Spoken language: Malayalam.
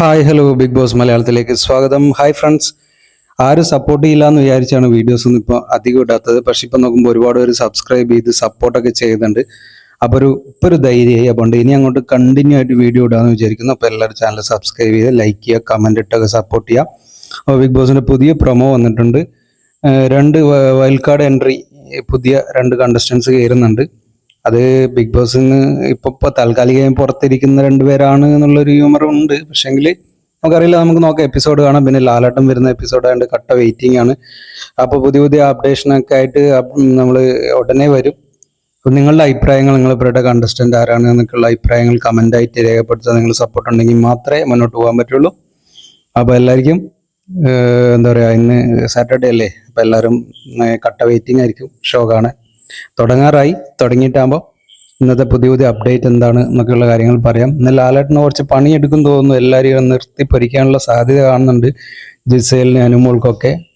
ഹായ് ഹലോ ബിഗ് ബോസ് മലയാളത്തിലേക്ക് സ്വാഗതം. Hi friends. ആരും സപ്പോർട്ട് ചെയ്യില്ല എന്ന് വിചാരിച്ചാണ് വീഡിയോസ് ഒന്നും ഇപ്പോൾ അധികം ഇടാത്തത്. പക്ഷെ ഇപ്പം നോക്കുമ്പോൾ ഒരുപാട് പേര് സബ്സ്ക്രൈബ് ചെയ്ത് സപ്പോർട്ടൊക്കെ ചെയ്യുന്നുണ്ട് അപ്പോൾ ഒരു ഇപ്പോൾ ഒരു ധൈര്യമായി അപ്പോൾ ഇനി അങ്ങോട്ട് കണ്ടിന്യൂ ആയിട്ട് വീഡിയോ ഇടാമെന്ന് വിചാരിക്കുന്നു. അപ്പോൾ എല്ലാവരും ചാനൽ സബ്സ്ക്രൈബ് ചെയ്ത് ലൈക്ക് ചെയ്യുക കമന്റ് ഇട്ടൊക്കെ സപ്പോർട്ട് ചെയ്യുക. അപ്പോൾ ബിഗ് ബോസിന്റെ പുതിയ പ്രൊമോ വന്നിട്ടുണ്ട്. രണ്ട് വൈൽഡ് കാർഡ് എൻട്രി പുതിയ രണ്ട് കണ്ടസ്റ്റൻസ് കയറുന്നുണ്ട് അത് ബിഗ് ബോസിൽ നിന്ന് ഇപ്പൊ ഇപ്പൊ താൽക്കാലികമായി പുറത്തിരിക്കുന്ന രണ്ടുപേരാണ് എന്നുള്ളൊരു ഹ്യൂമർ ഉണ്ട്. പക്ഷെങ്കിൽ നമുക്കറിയില്ല നമുക്ക് നോക്കാം. എപ്പിസോഡ് കാണാം. പിന്നെ ലാലാട്ടം വരുന്ന എപ്പിസോഡ് ആയതുകൊണ്ട് കട്ട വെയിറ്റിംഗ് ആണ്. അപ്പോൾ പുതിയ പുതിയ അപ്ഡേഷനൊക്കെ ആയിട്ട് നമ്മൾ ഉടനെ വരും. അപ്പം നിങ്ങളുടെ അഭിപ്രായങ്ങൾ നിങ്ങൾ ഇവരുടെ കണ്ടസ്റ്റന്റ് ആരാണ് എന്നൊക്കെയുള്ള അഭിപ്രായങ്ങൾ കമന്റ് ആയിട്ട് രേഖപ്പെടുത്താൻ നിങ്ങൾ സപ്പോർട്ട് ഉണ്ടെങ്കിൽ മാത്രമേ മുന്നോട്ട് പോകാൻ പറ്റുള്ളൂ. അപ്പോൾ എല്ലാവർക്കും എന്താ പറയുക ഇന്ന് സാറ്റർഡേ അല്ലേ? അപ്പോൾ എല്ലാവരും കട്ട വെയിറ്റിംഗ് ആയിരിക്കും. ഷോ കാണാൻ. തുടങ്ങാറായി. തുടങ്ങിയിട്ടാകുമ്പോൾ ഇന്നത്തെ പുതിയ പുതിയ അപ്ഡേറ്റ് എന്താണ് എന്നൊക്കെയുള്ള കാര്യങ്ങൾ പറയാം. ഇന്ന് ലാലേട്ടന് കുറച്ച് പണിയെടുക്കും തോന്നുന്നു. എല്ലാവരെയും നിർത്തി പൊരിക്കാനുള്ള സാധ്യത കാണുന്നുണ്ട്. ജിസേലിന് അനുമോൾക്കൊക്കെ.